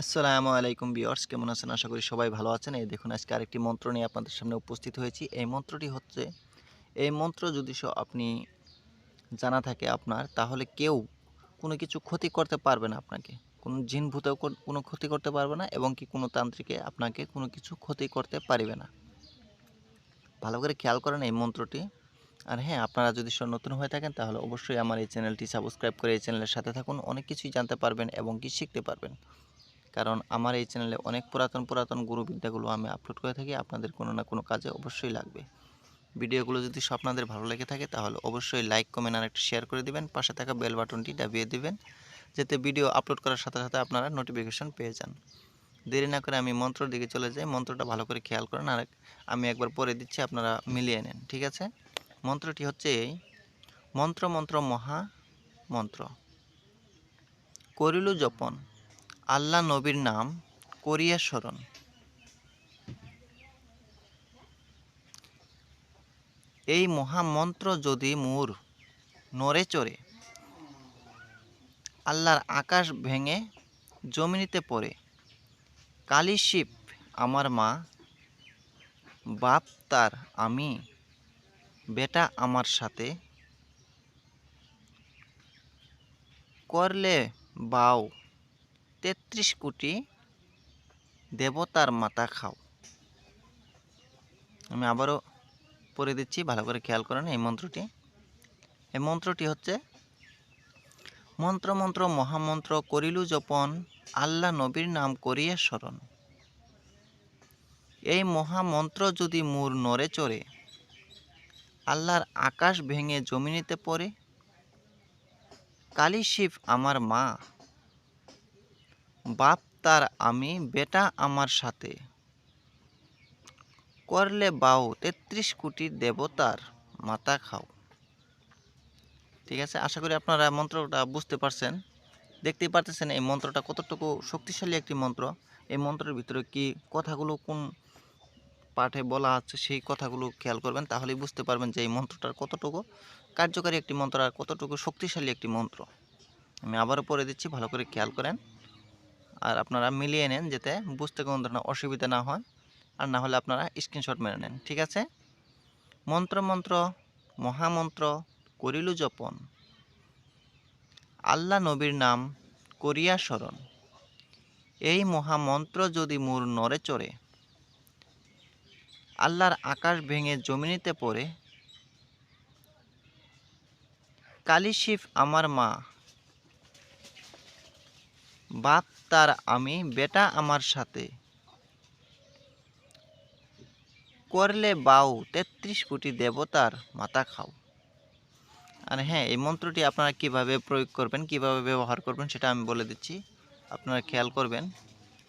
আসসালামু আলাইকুম বিয়ার্স কেমন আছেন? আশা করি সবাই ভালো আছেন। এই দেখুন, আজকে আরেকটি মন্ত্র নিয়ে আপনাদের সামনে উপস্থিত হয়েছি। এই মন্ত্রটি হচ্ছে, এই মন্ত্র যদি আপনি জানা থাকে আপনার, তাহলে কেউ কোনো কিছু ক্ষতি করতে পারবে না আপনাকে। কোনো জিন ভূতেও কোনো ক্ষতি করতে পারবে না এবং কি কোনো তান্ত্রিকে আপনাকে কোনো কিছু ক্ষতি করতে পারবে না। ভালো করে খেয়াল করেন এই মন্ত্রটি। আর হ্যাঁ আপনারা যদি নতুন হয়ে থাকেন, তাহলে অবশ্যই আমার এই চ্যানেলটি সাবস্ক্রাইব করে এই চ্যানেলের সাথে থাকুন। অনেক কিছুই জানতে পারবেন এবং কি শিখতে পারবেন। কারণ আমার এই চ্যানেলে অনেক পুরাতন পুরাতন গুরুবিদ্যাগুলো আমি আপলোড করে থাকি, আপনাদের কোনো না কোনো কাজে অবশ্যই লাগবে। ভিডিওগুলো যদি আপনাদের ভালো লেগে থাকে তাহলে অবশ্যই লাইক কমেন্ট আর একটু শেয়ার করে দিবেন, পাশে থাকা বেল বাটনটি দাবিয়ে দিবেন, যাতে ভিডিও আপলোড করার সাথে সাথে আপনারা নোটিফিকেশন পেয়ে যান। দেরি না করে আমি মন্ত্রর দিকে চলে যাই, মন্ত্রটা ভালো করে খেয়াল করেন আর আমি একবার পরে দিচ্ছি, আপনারা মিলিয়ে নেন, ঠিক আছে? মন্ত্রটি হচ্ছে এই, মন্ত্র মন্ত্র মহা মন্ত্র। করিলু জপন আল্লাহ নবীর নাম করিয়া স্মরণ। এই মহামন্ত্র যদি মোর নড়ে চড়ে, আল্লাহর আকাশ ভেঙে জমিনিতে পড়ে, কালী শিব আমার মা, বাপ তার আমি, বেটা আমার সাথে, করলে বাও তেত্রিশ কোটি দেবতার মাথা খাও। আমি আবারও পড়ে দিচ্ছি, ভালো করে খেয়াল করেন এই মন্ত্রটি। এই মন্ত্রটি হচ্ছে, মন্ত্র মন্ত্র, মহামন্ত্র, করিলু জপন আল্লাহ নবীর নাম করিয়া স্মরণ। এই মহামন্ত্র যদি মূর নড়ে চড়ে, আল্লাহর আকাশ ভেঙে জমিনিতে পড়ে, কালী শিব আমার মা বাপ তার আমি, বেটা আমার সাথে। করলে বাউ তেত্রিশ কোটি দেবতার মাথা খাও। ঠিক আছে? আশা করি আপনারা মন্ত্রটা বুঝতে পারছেন। দেখতেই পারতেছেন এই মন্ত্রটা কতটুকু শক্তিশালী একটি মন্ত্র। এই মন্ত্রের ভিতরে কি কথাগুলো কোন পাঠে বলা আছে সেই কথাগুলো খেয়াল করবেন, তাহলেই বুঝতে পারবেন যে এই মন্ত্রটার কতটুকু কার্যকারী একটি মন্ত্র আর কতটুকু শক্তিশালী একটি মন্ত্র। আমি আবারও পড়ে দিচ্ছি, ভালো করে খেয়াল করেন। আর আপনারা মিলিয়ে নেন যাতে বুঝতে কোনো ধরনের অসুবিধা না হয়। আর না হলে আপনারা স্ক্রিনশট মেরে নেন, ঠিক আছে? মন্ত্র মন্ত্র, মহামন্ত্র, করিলু জপন। আল্লাহ নবীর নাম করিয়া স্মরণ। এই মহামন্ত্র যদি মোর নড়ে চড়ে, আল্লাহর আকাশ ভেঙে জমিনিতে পড়ে, কালী শিব আমার মা বাপ তার আমি, বেটা আমার সাথে। করলে বাউ, তেত্রিশ কোটি দেবতার মাথা খাও। আর হ্যাঁ এই মন্ত্রটি আপনারা কীভাবে প্রয়োগ করবেন, কীভাবে ব্যবহার করবেন, সেটা আমি বলে দিচ্ছি। আপনারা খেয়াল করবেন।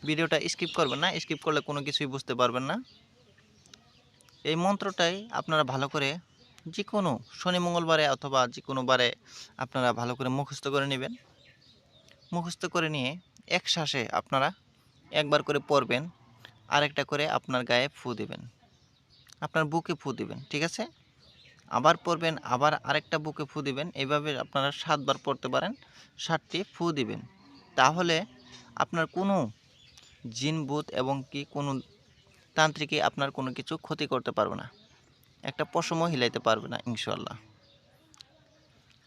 ভিডিওটা স্কিপ করবেন না, স্কিপ করলে কোনো কিছুই বুঝতে পারবেন না। এই মন্ত্রটাই আপনারা ভালো করে যে কোনো শনি, মঙ্গলবারে অথবা যে কোনো বারে আপনারা ভালো করে মুখস্থ করে নেবেন। মুখস্থ করে নিয়ে এক শ্বাসে আপনারা একবার করে পড়বেন, আরেকটা করে আপনার গায়ে ফু দিবেন। আপনার বুকে ফু দিবেন, ঠিক আছে? আবার পড়বেন, আবার আরেকটা বুকে ফু দিবেন এইভাবে আপনারা সাতবার পড়তে পারেন, সাতটি ফু দিবেন। তাহলে আপনার কোনো জিন ভূত এবং কি কোনো তান্ত্রিকে আপনার কোনো কিছু ক্ষতি করতে পারবে না। একটা পশমও হিলাইতে পারবে না ইনশাল্লাহ